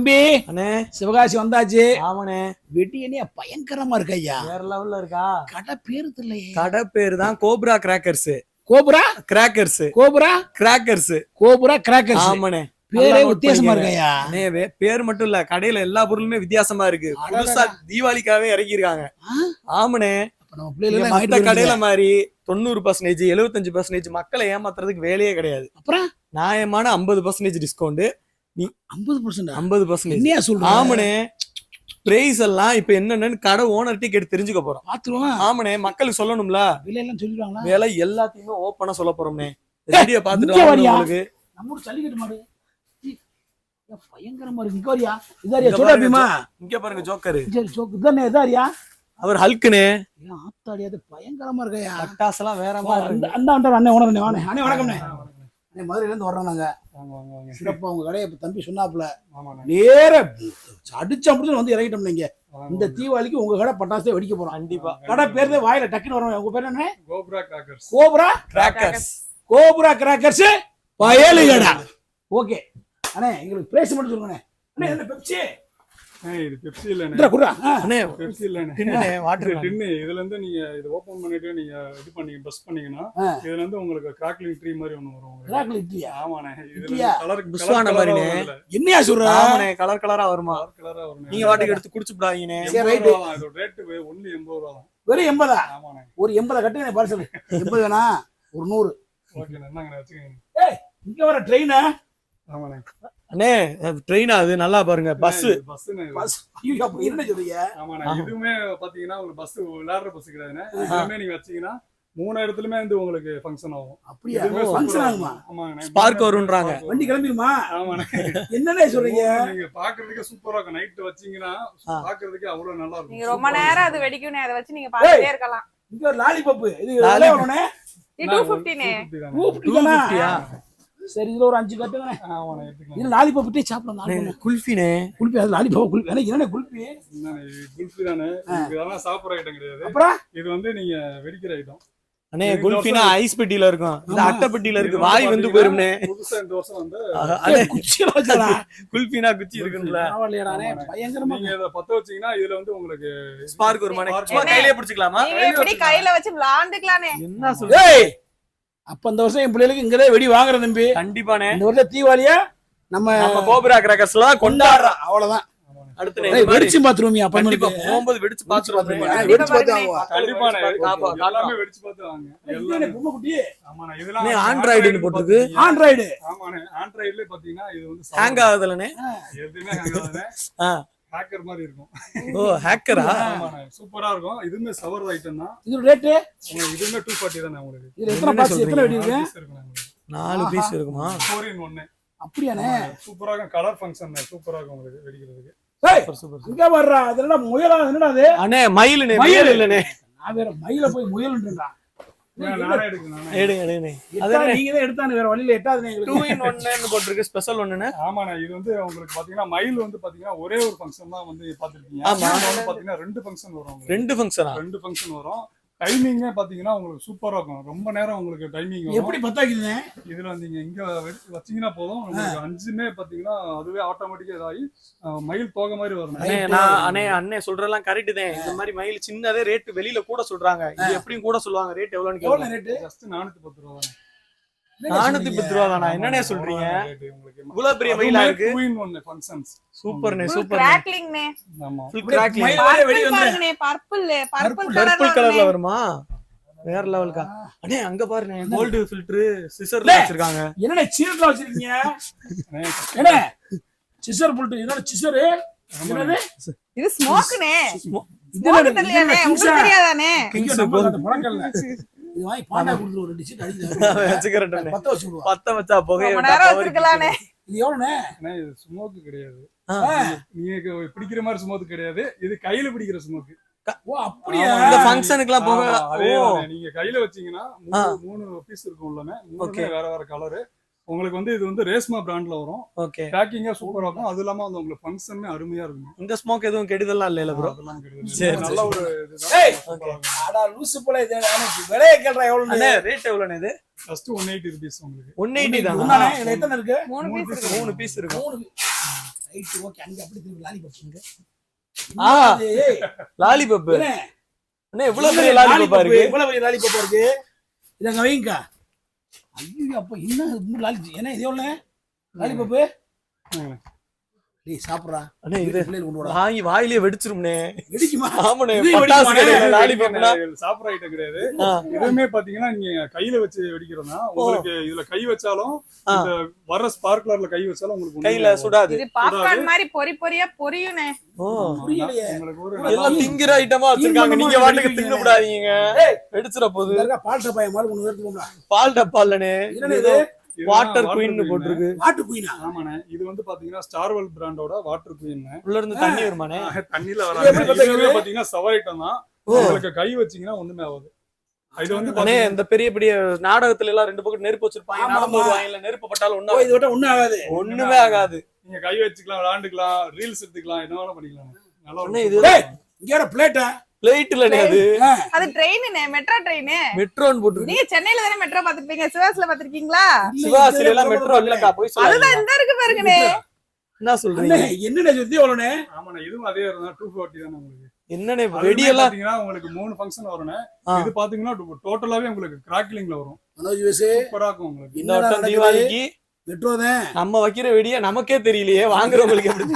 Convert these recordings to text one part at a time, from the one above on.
தம்பி அண்ணே. சிவகாசி வந்தாச்சு. ஆமாண்ணே. வெட்டி என்ன பயங்கரமா இருக்கு ஐயா? வேற லெவல்ல இருக்கா? கடை பேரு தெரியலையே. கடை பேரு தான் cobra crackers cobra? Crackers cobra? Crackers cobra crackers ஆமாண்ணே. பேரே வித்தியாசமா பண்ணிக்கங்க. இருக்கு ஐயா? அண்ணே வே- பேர் மட்டும் இல்ல கடையில எல்லா பொருளுமே வித்தியாசமா இருக்கு. புதுசா தீபாவளிக்காவே இறக்கி இருக்காங்க ஆமாண்ணே. மத்த கடையில மாதிரி தொண்ணூறு பர்சன்டேஜ் எழுபத்தஞ்சு பர்சன்டேஜ் மக்களை ஏமாத்துறதுக்கு வேலையே கிடையாது. அப்புறம்? நியாயமான ஐம்பது பர்சன்டேஜ் டிஸ்கவுண்ட் ஐம்பது பர்சன்ட் ஐம்பது பர்சன்டேஜ் என்னையா சொல்ற? ஆமாண்ணே பிரைஸ் எல்லாம் இப்ப என்னன்னு கடை ஓனர்கிட்ட கேட்டு தெரிஞ்சுக்க போறோம். பாத்துருவோம் ஆமாண்ணே மக்களுக்கு சொல்லணும்ல? விலை எல்லாம் சொல்லிடுவாங்களா? வேலை எல்லாத்தையுமே ஓப்பனா சொல்ல போறோம்னே. வீடியோ? வரியா? உங்களுக்கு. நம்ம ஊர் ஜல்லிக்கட்டு மாடு பயங்கரமா இருக்கு. இங்க வரியா இதாரியா சொல்ல பீமா? இங்க பாருங்க ஜோக்கரு. சரி சோக்கு இதானே இதாரியா அவர் ஹல்குனே ஏன் ஆத்தாடி அது பயங்கரமா இருக்கையா? பட்டாசெல்லாம் வேற மாதிரி அந்த. அந்த வந்தார் அண்ணே உணர்ந்தே வாண்ணே. அண்ணே வணக்கம்ண்ணே. அண்ணே மதுரையில இருந்து வர்றோம் நாங்க. வாங்க, வாங்க, வாங்க. சிறப்பா உங்க கடையை இப்ப தம்பி சொன்னாப்புல. நேர அடிச்சு அப்படிச்சு வந்து இறங்கிட்டோம் நீங்க. வாங்க, இந்த. தீபாவளிக்கு உங்க கடை பட்டாசே வெடிக்க போறோம். கண்டிப்பா. கடை பேர் வாயில டக்குன்னு வரும். உங்க பேர் என்ன? Cobra crackers. Cobra? Crackers cobra crackers பயலு கடை ஓகே. அண்ணே எங்களுக்கு பிரைஸ் மட்டும் சொல்லுங்கண்ணே. அண்ணே என்ன பெப்சி இது பெப்சி இல்லைண்ணே. குடுறா. அண்ணே பெப்சி இல்லைண்ணே. டின்னுண்ணே, இது வாட்டர் டின்னு. இதுல இருந்து நீங்க இது ஓபன் பண்ணிட்டு நீங்க இது பண்ணீங்க press பண்ணீங்கன்னா. இதுல இருந்து உங்களுக்கு crackling tree மாதிரி ஒண்ணு வரும் ஆமாண்ணே. இதுல. வரும். என்னையா சொல்ற ஆமாண்ணே கலர் கலரா வருமா வருண்ணே. நீங்க வாட்டுக்கு எடுத்து குடிச்சுடாதீங்கண்ணே சரி, தான். இதோட தான். வெறும் எண்பதா ஆமாண்ணே. ஒரு எண்பதை கட்டுங்க பார்சல் எண்பது வேணா ஒரு நூறு ஓகேண்ணே. இந்தாங்கண்ணே, வச்சுக்கோங்க. ஏய் இங்க வர ட்ரெயின் ஆமாண்ணே. அண்ணே ட்ரெயின் அது? நல்லா பாருங்க. பஸ் பஸ் பஸ் ஐயோ என்ன சொல்றீங்க? ஆமா நான் பாத்தீங்கன்னா உங்களுக்கு பஸ் விளையாடுற பஸ் கிடையாதுன்னு இதுமே நீங்க வச்சீங்கன்னா மூணு இடத்துலயுமே வந்து உங்களுக்கு ஃபங்க்ஷன் ஆகும். அப்படியே? ஃபங்க்ஷன் ஆகுமா? ஆமாங்க ஸ்பார்க் வரும்ன்றாங்க. வண்டி கிளம்பிருமா ஆமாண்ணே. என்னன்னே சொல்றீங்க? நீங்க பாக்குறதுக்கு சூப்பரா இருக்கும். நைட் வச்சீங்கன்னா பாக்குறதுக்கு அவ்வளவு நல்லா இருக்கும். நீங்க ரொம்ப நேரம் அது வெடிக்கும் அதை வச்சு நீங்க பாத்துட்டே இருக்கலாம். இங்க ஒரு லாலிபப் இது லாலிபப் 250 250 250 சரி இதுல ஒரு அஞ்சு கட்டுங்கண்ணே. இது லாலிபப் விட்டே சாப்பிடலாம் நாலு குல்ஃபினே. குல்பி அது லாலிபப் குல்பி எனக்கு என்னண்ணே, இது குல்ஃபி தானே? இது இதெல்லாம் சாப்பிடுற ஐட்டம் கிடையாது. அப்புறம்? இது வந்து நீங்க வெடிக்கிற ஐட்டம் அண்ணே குல்ஃபினா ஐஸ் பெட்டியில இருக்கும். இந்த. அட்டை பெட்டியில இருக்கு. வாய் வந்து போயிரும்னே இந்த வருஷம் வந்து குல்ஃபினா குச்சி இருக்குல்ல பயங்கரமா நீங்க இதை பத்த வச்சீங்கன்னா இதுல வந்து உங்களுக்கு ஸ்பார்க் சும்மா வரும். கையிலே பிடிச்சிக்கலாமா? கையில வச்சு விளாண்டுக்கலானே என்ன சொல்ற? ஏய்! அப்ப இந்த வருஷம் என் பிள்ளைகளுக்கு இங்கதான் வெடி வாங்குற தம்பி. கண்டிப்பானே இந்த வருஷம் தீபாவளியா நம்ம நம்ம கோபுரா கிராக்கர்ஸ் எல்லாம் கொண்டாடுறோம் அவ்வளவுதான். வெடிச்சு பாத்துருவோமியா போகும்போது வெடிச்சு பாத்துருவோம் வெடிச்சு பார்த்து வாங்குவா. கண்டிப்பா காப்பா, எல்லாமே வெடிச்சு பார்த்து வாங்க இதுதானே எல்லாமே பொம்மை குட்டி ஆமாண்ணே இதெல்லாம் அண்ணே, ஆண்ட்ராய்டுன்னு போட்டிருக்கு. ஆண்ட்ராய்டு ஆமாண்ணே ஆண்ட்ராய்டுல பாத்தீங்கன்னா இது வந்து ஹேங் ஆகுதுலனே எதுவுமே ஹேங். ஹேக்கர் மாதிரி இருக்கும். ஓ ஹேக்கரா சூப்பரா இருக்கும். இதுவுமே சவர் ஐட்டம் தான். இது ரேட்டு உங்களுக்கு இதுவுமே டூ ஃபார்ட்டி தானே உங்களுக்கு? இது எத்தனை பாக்ஸ் எத்தனை வெடி இருக்கு நாலு piece இருக்குண்ணே உங்களுக்கு. நாலு பீஸ் இருக்குமா? ஃபோர் இன் ஒன்னு அப்படியானே சூப்பரா இருக்கும். கலர் ஃபங்க்ஷன் சூப்பரா இருக்கும் உங்களுக்கு வெடிக்கிறதுக்கு. ஏய் சூப்பர் சூப்பர் இங்க வர்றா. அதெல்லாம் முயலா என்னடா அது? அண்ணே மயில். மயில் இல்லனே நான் வேற மயில போய் முயல்ன்றா ஏன் நானே எடுக்கணும் நானே. எடுங்க நீங்க தான் எடுத்தானு வேற வழியில எட்டாது டூ இன் ஒன்னு போட்டிருக்கு ஸ்பெஷல் ஒன்னு ஆமாண்ணே இது வந்து உங்களுக்கு பாத்தீங்கன்னா மயில் வந்து பாத்தீங்கன்னா ஒரே ஒரு ஃபங்க்ஷன் தான் வந்து பாத்துருக்கீங்க. ஆமா. இது வந்து பாத்தீங்கன்னா ரெண்டு ஃபங்க்ஷன் வரும். ரெண்டு ஃபங்க்ஷனா ரெண்டு ஃபங்க்ஷன் வரும். டைமிங்கே பாத்தீங்கன்னா உங்களுக்கு சூப்பரா இருக்கும். ரொம்ப நேரம் உங்களுக்கு டைமிங் வரும். எப்படி பத்தாக்குதுங்க இதுல வந்து நீங்க இங்க வச்சீங்கன்னா போதும். உங்களுக்கு அஞ்சுமே பாத்தீங்கன்னா அதுவே ஆட்டோமேட்டிக்கா இதாகி மயில் போக மாதிரி வரும். அண்ணே நான் அண்ணே அண்ணே சொல்றதெல்லாம் கரெக்ட் தான். இந்த மாதிரி மயில் சின்னதே ரேட் வெளியில கூட சொல்றாங்க. இது எப்படியும் கூட சொல்லுவாங்க. ரேட் எவ்வளவுன்னு எவ்வளவு கேளுங்க. ரேட்டு ஜஸ்ட் நானூத்தி பத்து ரூபா தானே. நானூத்தி பத்து ரூபா தானா என்னண்ணே சொல்றீங்க. இவ்வளவு பெரிய மயிலா இருக்கு? ஃபுல் சூப்பர் கிராக்லிங்னே ஆமா. ஃபுல் வெடி பர்பிள் வந்து பர்பிள் பர்பிள் பர்பிள் கலர்ல கலர்ல வருமா? வேற லெவலுக்கா அண்ணே அங்க பாருங்க கோல்டு ஃபில்டர் சிசர்ல. வச்சிருக்காங்க. என்னடா சீரட்ல வச்சிருக்கீங்க? என்ன சிசர் புல்ட்டு இதோட சிசர் என்னது? இது ஸ்மோக்னே இது? தெரியாதானே இது வாங்கி பாண்டா கொடுத்துரு ஒரு ரெண்டு சீட் அடிக்குது. வச்சுக்கிறேன் பத்த வச்சு பத்த வச்சிருக்கலானே. இது இது smoke கிடையாது. நீங்க பிடிக்கிற மாதிரி ஸ்மோக் கிடையாது. இது கையில பிடிக்கிற ஸ்மோக் ஓ அப்படியா? இந்த ஃபங்க்ஷனுக்குலாம் போக நீங்க கையில வச்சீங்கன்னா மூணு மூணு பீஸ் இருக்கும் உள்ளமே வேற வேற கலரு உங்களுக்கு வந்து இது வந்து ரேஸ்மா பிராண்ட்ல வரும். ஓகே பேக்கிங்கா சூப்பரா இருக்கும். அது இல்லாம வந்து உங்களுக்கு ஃபங்க்ஷன் அருமையா இருக்கும். இந்த ஸ்மோக் எதுவும் கெடுதல்லாம் இல்ல ப்ரோ அதெல்லாம் கிடையாது. சரி, நல்ல. ஒரு. இதுதான். அடா லூசு போல இது. எனக்கு விலைய கேள்றா எவ்வளவு அண்ணே ரேட் எவ்வளவு இது? ஃபர்ஸ்ட் ஒன் எயிட்டி ருபீஸ் உங்களுக்கு. ஒன் எயிட்டி தானா? ஒண்ணானே இதுல எத்தனை இருக்கு? மூணு பீஸ் இருக்கு. மூணு பீஸ் இருக்கும் மூணு ரைட் ஓகே அங்க அப்படி திரும்பி லாலிபப் இங்க ஆ. ஏய், லாலிபப் என்ன? அண்ணே இவ்வளவு பெரிய லாலிபப்பா இருக்கு? இவ்வளவு பெரிய லாலிபப்பா இருக்கு? இத வைங்கக்கா. ஐயோ அப்போ என்ன இன்னும் லாலி என்ன இது எவ்வளவு லாலிபப்பு? டேய் சாப்பிடுறா. அண்ணே இது வாங்கி வாயிலே வெடிச்சிரும்னே வெடிக்குமா? ஆமாண்ணே இது பட்டாசு வெடிக்குமாண்ணே? கடையில லாலிபப்னா சாப்பிட்ற ஐட்டம் கிடையாது. ஆ. இதுவுமே பாத்தீங்கன்னா நீங்க கையில வச்சு வெடிக்கிறதா உங்களுக்கு இதுல கை வச்சாலும் வர ஸ்பார்க்லர்ல கை வச்சாலும் உங்களுக்கு கையில. சுடாது. இது பாப்கார்ன் மாதிரி பொரி பொரியா பொரியுனே எல்லாம் திங்கிற ஐட்டமா வச்சிருக்காங்க. நீங்க வாட்டுக்கு. தின்னு விடாதீங்க ஏய். வெடிச்சிட போகுது பால் டப்பாய மாதிரி ஒண்ணு பால் டப்பா இல்லனே வாட்டர் குயின். போட்டிருக்கு. வாட்டு குயினா ஆமாண்ணே. இது வந்து பாத்தீங்கன்னா ஸ்டார்வெல் பிராண்டோட வாட்டர் குயின் உள்ள இருந்து தண்ணி வருமானே தண்ணியில இது வராது. பாத்தீங்கன்னா சவர் ஐட்டம் தான் உங்களுக்கு கை வச்சீங்கன்னா ஒண்ணுமே ஆகாது. இது வந்து இந்த பெரிய பெரிய நாடகத்துல எல்லாம் ரெண்டு பக்கம் நெருப்பு வச்சிருப்பாங்க. நடந்து. வருவாங்க நெருப்பு பட்டாலும் ஒண்ணு இது விட்டா ஒண்ணும் ஆகாது. ஒண்ணுமே ஆகாது. நீங்க கை வச்சுக்கலாம் விளாண்டுக்கலாம் ரீல்ஸ் எடுத்துக்கலாம் என்ன வேணா பண்ணிக்கலாம். நல்லா. இது இங்க வர பிளேட்டா இல்லனே அது. அது ட்ரெயினுனே மெட்ரோ ட்ரெயின் மெட்ரோன்னு போட்டுருக்கு. நீங்க சென்னையில தானே மெட்ரோ பாத்துருப்பீங்க சிவாஸ்ல பாத்திருக்கீங்களா சிவாசில எல்லாம் மெட்ரோ இல்லக்கா போய் அதுதான் சொல்லுங்க இந்த இருக்கு பாருங்கண்ணே. என்ன சொல்றீங்க? என்னடா சுத்தி எவ்வளவுனே ஆமாண்ணே இதுவும் அதே டூ ஃபார்ட்டி தானே உங்களுக்கு. என்னனே வெடியெல்லாம்? பாத்தீங்கன்னா உங்களுக்கு மூணு ஃபங்க்ஷன் வரும்ண்ணே. ஆ. இது பாத்தீங்கன்னா டோட்டலாவே உங்களுக்கு கிராக்லிங்ல வரும். மனோஜ் பேசு சூப்பரா இருக்கும் உங்களுக்கு. இந்த என்னடா வட்டம் நடக்குது? தீபாவளிக்கு மெட்ரோ தான்? நம்ம வைக்கிற வெடிய நமக்கே தெரியலையே வாங்குறவங்களுக்கு எப்படி?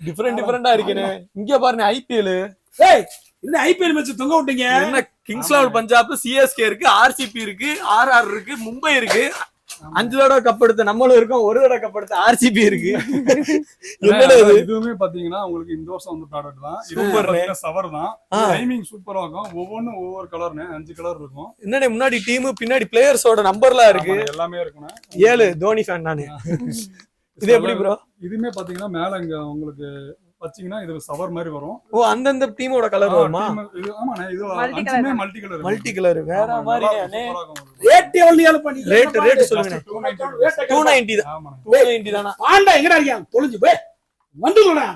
டிஃபரெண்ட் டிஃபரெண்டா இருக்குன்னு இங்க பாருங்க ஐபிஎல் ஏய் என்ன ஐபிஎல் மேட்ச் தொங்க விட்டீங்க? என்ன கிங்ஸ் லெவல் பஞ்சாப் சிஎஸ்கே இருக்கு ஆர்சிபி இருக்கு ஆர்ஆர் இருக்கு மும்பை இருக்கு. அஞ்சு தடவை கப் எடுத்த நம்மளும் இருக்கோம் ஒரு தடவை கப் எடுத்த ஆர்சிபி இருக்கு. இதுவுமே பாத்தீங்கன்னா உங்களுக்கு இந்த வருஷம் வந்து ப்ராடக்ட் தான் பாத்தீங்கன்னா சவர் தான். டைமிங் சூப்பரா இருக்கும். ஒவ்வொன்றும் ஒவ்வொரு கலர்னு அஞ்சு கலர் இருக்கும். என்னடே முன்னாடி டீம் பின்னாடி பிளேயர்ஸோட நம்பர்லாம் இருக்கு. எல்லாமே இருக்குண்ணே. ஏழு தோனி ஃபேன் நானு. இது எப்படி ப்ரோ இதுமே பாத்தீங்கன்னா மேல இங்க உங்களுக்கு வச்சீங்கன்னா இது சவர் மாதிரி வரும். ஓ அந்தந்த டீமோட கலர் வருமா? இது- ஆமாண்ணே இது அஞ்சுமே. மல்டி கலர் மல்டி கலர் வேற மாதிரி ரேட் எவ்வளவு ஏழு பண்ணி ரேட் ரேட் சொல்லுங்க டூ நைன்டி தான். ஆமாண்ணே டூ நைன்டி தானா பாண்டா எங்கடா இருக்கியா தொலைஞ்சு போய் வந்துடுடா.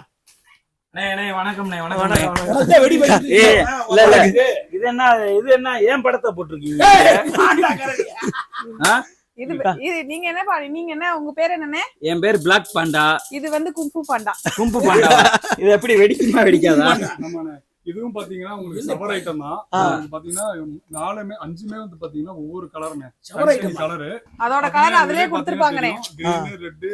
இது என்ன இது என்ன ஏன் படத்தை போட்டிருக்கீங்க? இது இது. நீங்க என்ன பாரு நீங்க என்ன? உங்க பேர் என்னண்ணே? என் பேர் பிளாக் பாண்டா இது வந்து கும்பு பாண்டா. கும்பு பாண்டா. இது எப்படி வெடிக்குமா வெடிக்காதா? இதுவும் பாத்தீங்கன்னா உங்களுக்கு சவர் ஐட்டம் தான். பாத்தீங்கன்னா நாலுமே அஞ்சுமே வந்து பாத்தீங்கன்னா ஒவ்வொரு கலருமே? கலரு அதோட கலர் அதுலயே கொடுத்துருப்பாங்கண்ணே. Green red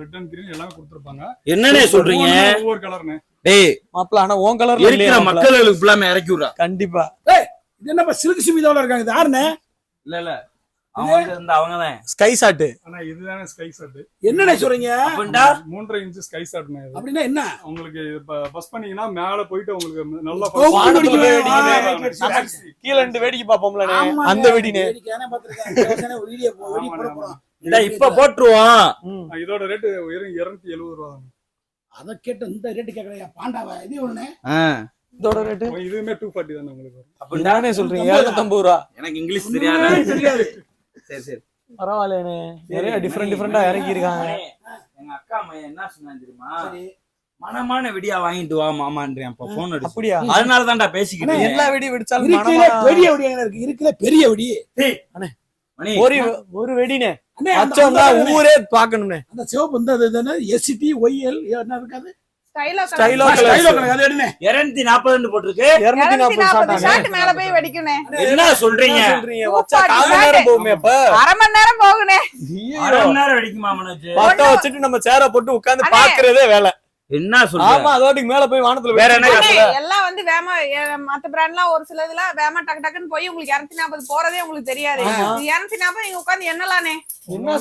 red and green எல்லாமே கொடுத்துருப்பாங்க. என்னண்ணே சொல்றீங்க? ஒவ்வொரு கலருண்ணே டேய் மாப்பிள ஆனா உன் கலர்ல இருக்கிற? மக்களுக்கு ஃபுல்லாமே இறக்கி விடுறா கண்டிப்பா. இது என்னப்பா சில்க் சிமிதாவில் இருக்காங்க? இது யாருண்ணே? இல்ல இல்ல. ஸ்கை ஷாட் ஆனா இதுதானே ஸ்கை ஷாட் என்னண்ணே சொல்றீங்க? மூன்றரை இன்ச்சு ஸ்கை ஷாட்னே இது. அப்படின்னா என்ன? உங்களுக்கு பஸ் பண்ணீங்கன்னா மேல போயிட்டு உங்களுக்கு நல்லா. கீழ இருந்து வேடிக்கை பாப்போம்ல. அந்த வெடினே இப்ப போட்டுருவோம். இதோட ரேட்டு வெறும் இருநூத்தி எழுபது ரூபா அதை கேட்டு இந்த ரேட்டு கேட்கலையா பாண்டாவா இது ஒண்ணு? இதோட ரேட்டு இதுவுமே டூ ஃபார்ட்டி தானே உங்களுக்கு சொல்றீங்க? ரூபா. எனக்கு இங்கிலீஷ் தெரியாது. தெரியாது. சரி சரி. பரவாயில்லையே நிறைய டிஃப்ரெண்ட் டிஃப்ரெண்டா இறக்கி இருக்காங்க எங்க அக்கா மையன் என்ன சொன்னா தெரியுமா. மனமான வெடியா வாங்கிட்டு வா மாமான்றேன். அப்ப போன் அடிச்சு. அப்படியா? அதனால தான்டா. எல்லா வெடி வெடிச்சாலும் பெரிய வெடி இருக்கு. இருக்கிற பெரிய வெடி. ஒரு ஒரு வெடினே அந்த- ஊரே பாக்கணும்னே அந்த சிவப்பு இந்த என்ன எஸ்சிடி ஒய்எல் என்ன இருக்காது? இருநூத்தி போட்டிருக்கு. இருநூத்தி நாற்பது ஷாட் மேல போய் வெடிக்கணே என்ன சொல்றீங்க? அரை மணி நேரம் போகுனே அரை மணி நேரம் வெடிக்குமா மனோஜ்? வச்சுட்டு நம்ம சேர போட்டு உட்கார்ந்து. பாக்குறதே வேலை. என்ன சொல்ற? ஆமா மேல போய் வானத்துல வேற என்ன எல்லாம் வந்து வேமா மத்த பிராண்ட்லாம் ஒரு சில இதுல வேமா டக்கு டக்குன்னு போய் உங்களுக்கு இருநூத்தி நாற்பது போறதே உங்களுக்கு தெரியாது. இருநூத்தி நாற்பது நீங்க உட்காந்து என்னலானே? என்ன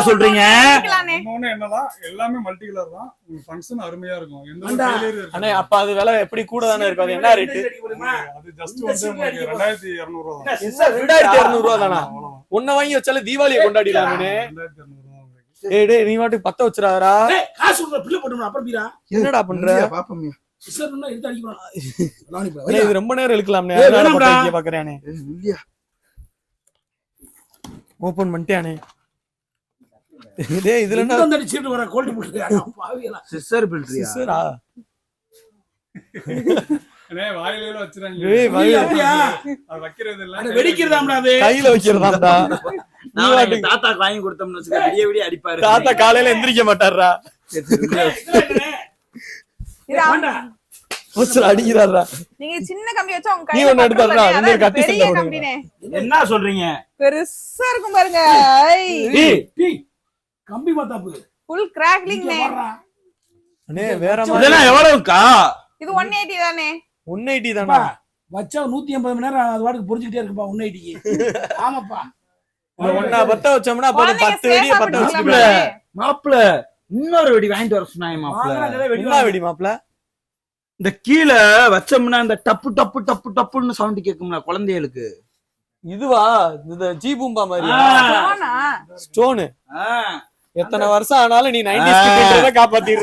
சொல்றீங்க? என்ன பாவா எல்லாமே மல்டி கலர் தான் ஃபங்க்ஷன் அருமையா இருக்கும். எந்த அப்ப அது விலை எப்படி கூட தானே இருக்கும்? அது என்ன ரேட்டு அது ஜஸ்ட் வந்து உங்களுக்கு ரெண்டாயிரத்தி இருநூறு ரூபா தான். ரெண்டாயிரத்தி இருநூறு ரூபா தானா. உன்ன வாங்கி வச்சாலும் தீபாவளியை கொண்டாடிடலாமே ரெண்டாயிரத்தி இருநூறு ரூபா உங்களுக்கு ஏய் டேய் நீ வாட்டுக்கு பத்த வச்சிடாதடா. ஏய், காசு கொடுத்த பில்லு போட்டு அப்புறம் பீரா. என்னடா பண்ற? சிஸ்டர் இன்னும் எடுத்து நானே இப்ப அண்ணே, இது ரொம்ப நேரம் இழுக்கலாம்னே. ஏய். பத்த வைக்க பாக்குறானே ஓபன் பண்ணிட்டியானே? டேய் இதுல என்ன? வந்து அடிச்சுட்டு வர கோல்டு போட்டு பாவியலாம் சிஸ்டர் பில்ட்ரியா சிஸ்டரா ஏய் வெடிக்கிறதாம்டா அது. கையில வைக்கிறதாம்டா. நான் தாத்தாக்கு வாங்கி கொடுத்தோம்னு வச்சுக்க விடிய விடிய அடிப்பாரு. தாத்தா காலையில எந்திரிக்க மாட்டாரா அடிக்கிறாரா நீங்க சின்ன கம்பி வச்சா உங்க நீ ஒண்ணு கத்தி சண்டை. கம்பினே. என்ன சொல்றீங்க? பெருசா இருக்கும் பாருங்க. கம்பி மாத்தாப்பு ஃபுல் கிராக்லிங். அண்ணே வேற மாதிரி. இதெல்லாம் எவ்வளவுக்கா? இது ஒன் எயிட்டி தானே. ஒன் எயிட்டி அப்பா, தானா வச்சா நூத்தி எண்பது மணி நேரம் அது வாட்டுக்கு பொறிச்சுக்கிட்டே இருக்குப்பா உன்னை ஐடிக்கு ஆமாப்பா. ஒண்ணா பத்த வச்சோம்னா பத்து வெடிய பத்த வச்சுக்கல. மாப்பிள. இன்னொரு வெடி வாங்கிட்டு வர சொன்னாங்க மாப்பிள. என்ன வெடி மாப்ள இந்த கீழே வச்சோம்னா இந்த டப்பு டப்பு டப்பு டப்புன்னு சவுண்ட் கேட்கும்ல குழந்தைகளுக்கு. இதுவா? இந்த ஜி பூம்பா மாதிரி ஸ்டோனு. எத்தனை வருஷம் ஆனாலும் நீ நைன்டி காப்பாத்திட்டு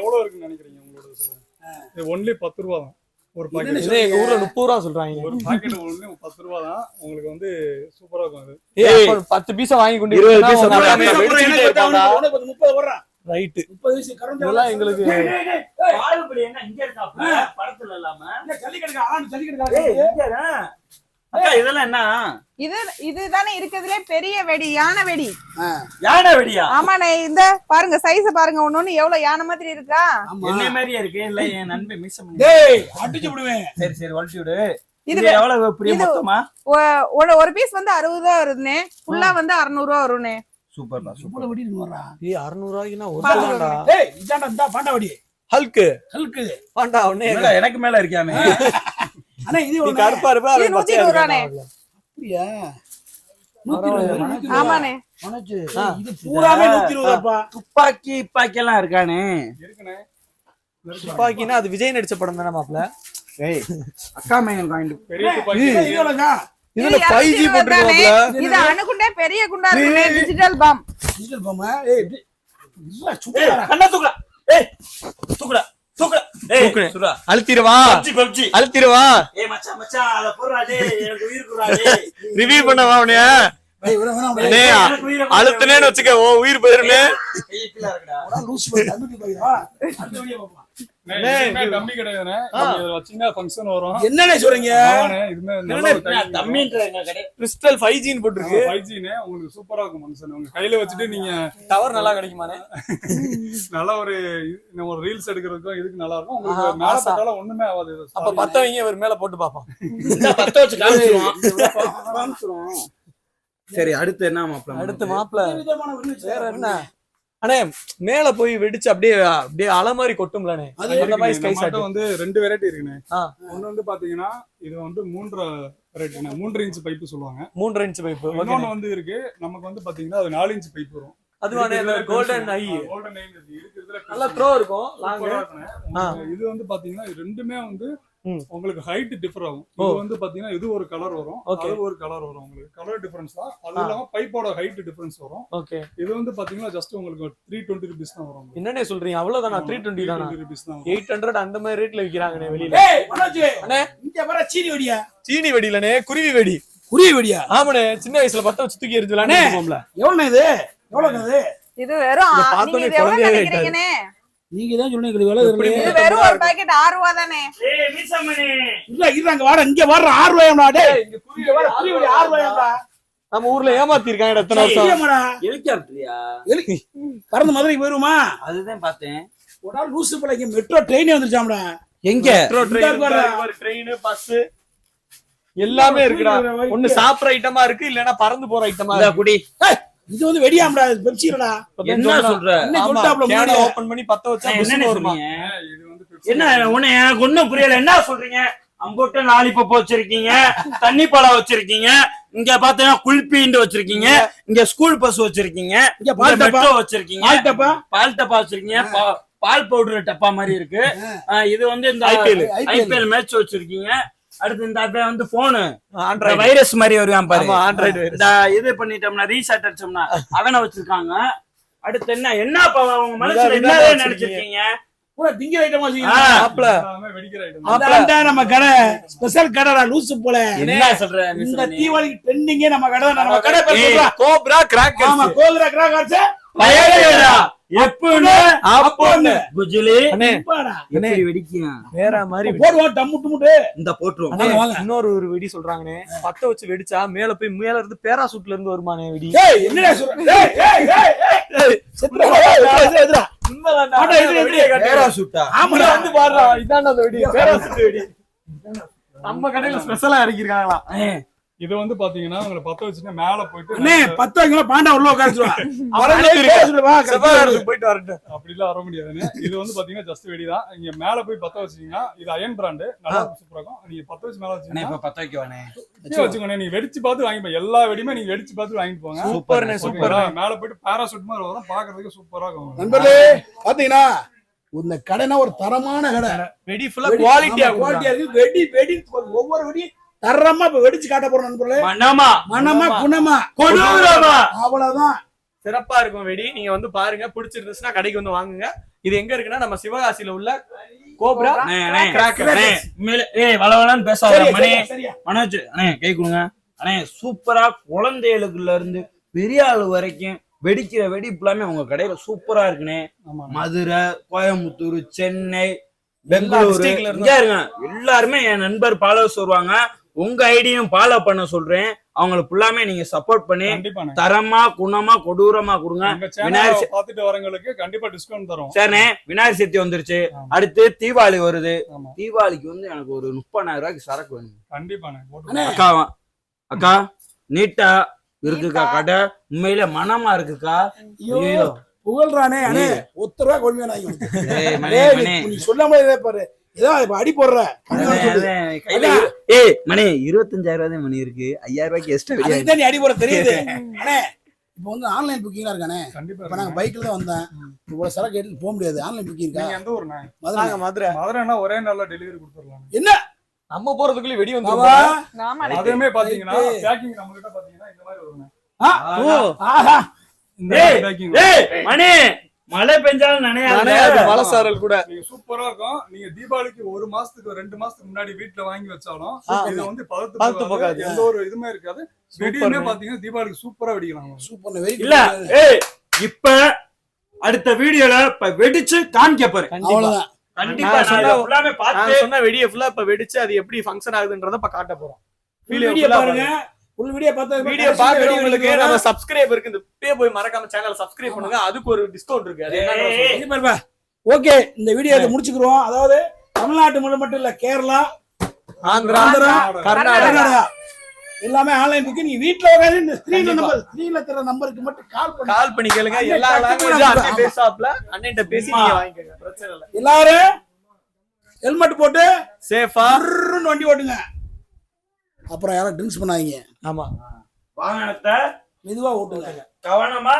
எவ்வளவு இருக்குன்னு நினைக்கிறீங்க உங்களோட ஒன்லி பத்து ரூபா தான். ஒரு பாக்கெட் எங்க ஊர்ல முப்பது ரூபா சொல்றாங்க. ஒரு பாக்கெட் ஒன்லி பத்து ரூபா தான். உங்களுக்கு வந்து சூப்பரா இருக்கும் அது. ஏய் அப்ப பத்து பீஸா வாங்கி கொண்டு இருபது அப்புறம் பத்து, முப்பது வர்றான். ரைட்டு. முப்பது வயசு கறந்து இதெல்லாம் எங்களுக்கு என்ன? இங்க படத்துல இல்லாம? இல்ல, ஏய். இங்க இதெல்லாம் என்ன? இது இதுதானே இருக்கிறதுலே பெரிய வெடி யானை வெடி. யானை வெடியா? ஆமாண்ணே இந்த பாருங்க சைஸ பாருங்க ஒண்ணு எவ்வளவு யானை மாதிரி இருக்கா. என்ன மாதிரியே இருக்கு இல்ல என் நண்பன் மிஸ் பண்ணி டேய், அடிச்சு விடுவேன். சரி சரி வளர்ச்சி விடு. இது இது எவ்வளவு பெரிய மொத்தமா? ஒரு- பீஸ் வந்து அறுபது ரூபா வருதுண்ணே. ஃபுல்லா வந்து அறுநூறு ரூபா வரும்ண்ணே. சூப்பர்டா சூப்பர். வெடி இருக்கு வர்றா. ஏய் அறுநூறு ரூபாய்க்குன்னா ஒரு பாத்து தான்டா. டேய், இந்தா, பாண்டா வெடி. Hulk Hulk. பாண்டா என்னடா, எனக்கு மேல இருக்காமே அண்ணா, இது? கருப்பா இருப்ப நூத்தி இருபது. அப்படியா? நூத்தி. ஆமாண்ணே. இது பூராமே இருபதுப்பா. துப்பாக்கி துப்பாக்கி எல்லாம் இருக்கானே இருக்குண்ணே துப்பாக்கின்னா அது விஜய் நடிச்ச படம் தானே மாப்ள ஏய் அக்கா மையன் வாங்கிட்டு பெரிய துப்பாக்கி? இதுல இது ஃபைவ் ஜி 220 தானே. போட்டுருக்காப்ல இது அணுகுண்டே பெரிய குண்டா இருக்குண்ணே டிஜிட்டல் பாம் டிஜிட்டல் பாம்பா? ஏய், இல்ல, சும்மா. கண்ணா தூக்குடா ஏய் தூக்குடா தூக்குடா குடுறா டேய். ரிவ்யூ பண்ணவா குடுறா. அழுத்துனேன்னு வச்சுக்க உயிர் போயிருமே. அடுத்த என்னண்ணே சொல்றீங்க? கிறிஸ்டல் ஃபைவ் ஜின்னு போட்டிருக்கு. ஃபைவ் ஜினே உங்களுக்கு சூப்பரா இருக்கும் மனுஷன் உங்க கையில வச்சுட்டு நீங்க டவர் நல்லா கிடைக்குமானே நல்லா ஒரு ஒரு ரீல்ஸ் எடுக்கிறதுக்கும் இதுக்கு நல்லா இருக்கும். உங்களுக்கு மேல ஒண்ணுமே ஆகாது. அப்ப. பத்த வைங்க இவர் மேல போட்டு பாப்போம் இந்த பத்த வச்சு காமிச்சிருவோம். காமிச்சிருவோம். சரி அடுத்து என்ன மாப்பிள்ள அடுத்து மாப்பிள. வெடி வச்சு வேற என்ன? அண்ணே மேல போய் வெடிச்சு அப்படியே அப்படியே அலை மாதிரி கொட்டும்லண்ணே அது அந்த மாதிரி நம்மகிட்ட ஷாட் வந்து ரெண்டு வெரைட்டி இருக்குண்ணே. ஒண்ணு வந்து பாத்தீங்கன்னா இது வந்து மூன்றரை வெரைட்டி மூன்று இன்ச் பைப்பு சொல்லுவாங்க. மூன்றரை இன்ச் பைப்பு இன்னொன்னு வந்து இருக்கு நமக்கு வந்து பாத்தீங்கன்னா அது நாலு இன்ச் பைப் வரும். அதுவானே கோல்டன் ஐ கோல்டன் ஐ நல்லா த்ரோ இருக்கும் இது வந்து பாத்தீங்கன்னா இது ரெண்டுமே வந்து. உங்களுக்கு ஹைட் டிஃபர் ஆகும். இது வந்து பாத்தீங்கன்னா இது ஒரு கலர் வரும். அது ஒரு கலர் வரும் உங்களுக்கு. கலர் டிஃபரன்ஸ் தான். அது. இல்லாம பைப்போட ஹைட் டிஃபரன்ஸ் வரும். ஓகே இது வந்து பாத்தீங்கன்னா ஜஸ்ட் உங்களுக்கு த்ரீ டுவெண்ட்டி ருபீஸ் தான் வரும் என்னண்ணே சொல்றீங்க? அவ்வளவுதானா த்ரீ டுவெண்ட்டி தானா? ருபீஸ் தான் எயிட் ஹண்ட்ரட் அந்த மாதிரி ரேட்ல விக்கிறாங்கண்ணே வெளியில. ஏய், மனோஜ், அண்ணே. இங்க வர சீனி வெடியா? சீனி வெடியிலண்ணே குருவி வெடி. குருவி வெடியா? ஆமாண்ணே சின்ன வயசுல பத்த வச்சு தூக்கி எரிஞ்சு அண்ணே. போம்ல எவ்வளவு இது? எவ்வளவு இது? இது வெறும் நீங்க எவ்வளவு நினைக்கிறீங்கண்ணே? நீங்க தான் சொன்னீங்க விலை வெறும் ஒரு பாக்கெட் தானே? ஏய் மீசமணி. இல்ல வாட இங்க வர்ற ஆறு ரூபாயாம்டா டேய். இங்க வர குருவி வெடி ஆறு ரூபாயாம்டா நம்ம ஊர்ல ஏமாத்தி இருக்காங்க எத்தனை வருஷம். ஹெலிகாப்டரியா பறந்து மதுரைக்கு போயிருமா அதுதான் பார்த்தேன். ஒரு நாள் லூசு பிள்ளைக்கு மெட்ரோ ட்ரெயினே வந்துருச்சாம்டா. எங்க? Metro train. ட்ரெயின் பஸ் எல்லாமே இருக்குடா. ஒண்ணு சாப்பிடுற ஐட்டமா இருக்கு இல்லனா பறந்து போற ஐட்டமா இருக்கு. குடி. ஏய், இது வந்து வெடியாம்டா பெப்சிலடா என்ன சொல்ற? என்ன முன்னாடி? ஓபன் பண்ணி பத்த வச்சா வந்து Pepsi. என்ன உன்னை எனக்கு ஒண்ணும் புரியல. என்ன சொல்றீங்க? அம்போட்ட லாலிபப் வச்சிருக்கீங்க தண்ணி பழம் வச்சிருக்கீங்க இங்க பாத்தீங்கன்னா குல்பின்னு வச்சிருக்கீங்க இங்க ஸ்கூல் பஸ் வச்சிருக்கீங்க இங்க பால் டப்பா? வச்சிருக்கீங்க பால் டப்பா? பால் டப்பா வச்சிருக்கீங்க பா- பால் பவுடர் டப்பா மாதிரி இருக்கு. இது வந்து இந்த IPL. ஐபிஎல் மேட்ச் வச்சிருக்கீங்க. அடுத்து இந்த அப்படியே வந்து போனு ஆண்ட்ராய்டு வைரஸ் மாதிரி வருவான் பாரு. ஆமா ஆண்ட்ராய்டு இந்த இது பண்ணிட்டோம்னா ரீசார்ட் அடிச்சோம்னா அவனை வச்சிருக்காங்க. அடுத்து என்ன என்ன உங்க மனசுல இதா நினைச்சிருக்கீங்க? பூரா திங்கிற ஐட்டமா. அதான்டா நம்ம கடை ஸ்பெஷல் கடைடா லூசு போல. என்ன சொல்ற இந்த? தீபாவளிக்கு ட்ரெண்டிங்கே நம்ம கடை நம்ம கடை கோப்ரா ஆமா கிராக் ஆச்சு இன்னொரு ஒரு வெடி சொல்றாங்கண்ணே. பத்த வச்சு வெடிச்சா மேல போய் மேல இருந்து பேராசூட்ல இருந்து வருமானே வெடி. நம்ம கடையில ஸ்பெஷலா இறக்கிருக்காங்களா இது வந்து பாத்தீங்கன்னா உங்களை பத்த வச்சுட்டு மேல போயிட்டு அண்ணே பத்து வைங்களா பாண்டா உள்ள உட்காந்துருவா செவ்வாய் போயிட்டு வரட்டும் அப்படிலாம் வர முடியாதுன்னு இது வந்து பாத்தீங்கன்னா ஜஸ்ட் வெடி தான் இங்க மேல போய் பத்த வச்சீங்கன்னா இது அயன் பிராண்டு நல்லா சூப்பரா இருக்கும். நீங்க பத்த வச்சு மேல வச்சீங்கன்னா இப்ப பத்த வைக்கவானே வச்சு வச்சுக்கோங்க நீங்க வெடிச்சு பார்த்து வாங்கி போங்க எல்லா வெடியுமே நீங்க வெடிச்சு பார்த்து வாங்கிட்டு போங்க. சூப்பர் ஓகேங்களா? மேல போயிட்டு பாராசூட் மாதிரி வரும். பாக்குறதுக்கு சூப்பரா இருக்கும். நண்பர்களே பாத்தீங்கன்னா இந்த கடைனா ஒரு தரமான கடை. வெடி ஃபுல்லா குவாலிட்டியா குவாலிட்டியா இருக்கு. வெடி வெடி ஒவ்வொரு வெடி தரமா இப்ப வெடிச்சு காட்ட போறோம் நண்பர்களே. மனமா. மனமா குணமா. கொடூரமா அவ்வளவுதான். சிறப்பா இருக்கும் வெடி. நீங்க வந்து பாருங்க பிடிச்சிருந்துச்சுன்னா கடைக்கு வந்து வாங்குங்க. இது எங்க இருக்குன்னா நம்ம சிவகாசியில உள்ள கோப்ரா ஏய் வளவலன்னு பேசாத மணி. மனோஜ் அண்ணே கை கொடுங்க அண்ணே சூப்பரா குழந்தைகளுக்குள்ள இருந்து பெரிய ஆளு வரைக்கும் வெடிக்கிற வெடி எல்லாமே உங்க கடையில சூப்பரா இருக்குண்ணே. மதுரை கோயம்புத்தூர் சென்னை பெங்களூரு. இங்க இருங்க. எல்லாருமே என் நண்பர் ஃபாலோவர்ஸ் வருவாங்க. உங்க ஐடியும் ஃபாலோ பண்ண சொல்றேன். அவங்களுக்கு ஃபுல்லாமே நீங்க சப்போர்ட் பண்ணி தரமா குணமா கொடூரமா கொடுங்க. விநாயகர் பாத்துட்டு வரவங்களுக்கு கண்டிப்பா டிஸ்கவுண்ட் தரோம். சரிண்ணே விநாயகர் சதுர்த்தி வந்துருச்சு. அடுத்து தீபாவளி வருது. தீபாவளிக்கு வந்து எனக்கு ஒரு முப்பதாயிரம் ரூபாய்க்கு சரக்கு வேணும். அண்ணே. அக்கா அக்கா நீட்டா இருக்குக்கா கடை. உண்மையில மனமா இருக்குக்கா. புகழ்றானே அண்ணே. ஒத்த ரூபா சொல்லாம இதே பாரு. ஏதோ இப்ப அடி போடுற? ஏய் மணி இருபத்தஞ்சாயிரம் ரூபாய் தான் மணி இருக்கு. ஐயாயிரம் ரூபாய்க்கு எக்ஸ்ட்ரா அடி போட தெரியுது. அண்ணே இப்போ வந்து ஆன்லைன் புக்கிங்லாம் இருக்கானே? கண்டிப்பா இப்ப நாங்க பைக்ல தான் வந்தேன். இவ்வளவு சரக்கு எடுத்து போக முடியாது. ஆன்லைன் புக்கிங் இருக்கா? எந்த ஊருண்ணே? மதுரை. நாங்க மதுரை. மதுரைனா ஒரே நாள்ல டெலிவரி கொடுத்துடலாம். என்ன? நம்ம போறதுக்குள்ள வெடி வந்து அதுவுமே பாத்தீங்கன்னா. பேக்கிங் நம்ம கிட்ட பாத்தீங்கன்னா இந்த மாதிரி வருங்க மழை பெஞ்சாலும் நனையாது. நனையாது மலசாரல் கூட. நீங்க சூப்பரா இருக்கும். நீங்க தீபாவளிக்கு ஒரு மாசத்துக்கு ரெண்டு மாசத்துக்கு முன்னாடி வீட்ல வாங்கி வச்சாலும். இது வந்து பதத்து போகாது. எந்த ஒரு இதுமே இருக்காது. வெடியுமே பாத்தீங்கன்னா தீபாவளிக்கு சூப்பரா வெடிக்கலாம். சூப்பர் இல்ல ஏய் இப்ப அடுத்த வீடியோல இப்ப வெடிச்சு காமிக்க போறேன். கண்டிப்பா. சொன்ன- வெடியை ஃபுல்லா இப்ப வெடிச்சு அது எப்படி ஃபங்க்ஷன் ஆகுதுன்றத இப்ப காட்ட போறோம். வீடியோ பாருங்க. ஃபுல் வீடியோ பார்த்தா வீடியோ பாக்குறவங்களுக்கு நம்ம சப்ஸ்கிரைபருக்கு இந்த பே போய் மறக்காம சேனல் சப்ஸ்கிரைப் பண்ணுங்க. அதுக்கு ஒரு டிஸ்கவுண்ட் இருக்கு. அது சொல்றேன். ஓகே இந்த வீடியோ இதை முடிச்சுக்கிறோம். அதாவது தமிழ்நாட்டு மட்டும் மட்டும் இல்ல கேரளா ஆந்திரா ஆந்திரா, கர்நாடகா. எல்லாமே ஆன்லைன் புக்கு நீங்க வீட்ல உட்காந்து இந்த ஸ்கிரீன்ல நம்பர் ஸ்கிரீன்ல தர நம்பருக்கு மட்டும் கால் பண்ணி. கால் பண்ணி கேளுங்க எல்லா லாங்குவேஜ் அண்ணன் பேசாப்ல அண்ணன்ட்ட பேசி நீங்க வாங்கிக்கோங்க. பிரச்சனை இல்ல. எல்லாரும் ஹெல்மெட் போட்டு சேஃபா வண்டி ஓட்டுங்க. அப்புறம் யாரும் ட்ரிங்க்ஸ் பண்ணாதீங்க. ஆமா. வாகனத்தை மெதுவா ஓட்டுங்க. கவனமா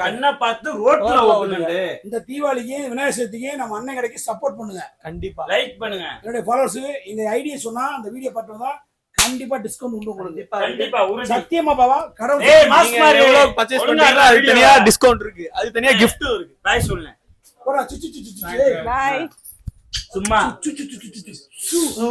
கண்ணை பார்த்து ரோட்ல ஓட்டுங்க. இந்த தீபாவளிக்கு விநாயகர் சதுர்த்திக்கு நம்ம அண்ணன் கடைக்கு சப்போர்ட் பண்ணுங்க. கண்டிப்பா. லைக் பண்ணுங்க. என்னுடைய ஃபாலோவர்ஸ் இந்த ஐடியா சொன்னா அந்த வீடியோ பார்த்தா கண்டிப்பா டிஸ்கவுண்ட் உண்டு உங்களுக்கு. கண்டிப்பா. சத்தியமா பாவா கடவுள் ஏய் மாஸ் மாதிரி எவ்வளவு ஒழுங்கா பண்றீங்களோ அது தனியா. டிஸ்கவுண்ட் இருக்கு. அது தனியா கிஃப்ட்டும் இருக்கு. பாய் சொல்லுங்க. போடா, சு, சு, சு, சு, சு, ஏய். பாய் சும்மா. சு, சு, சு, சு, சு, சு.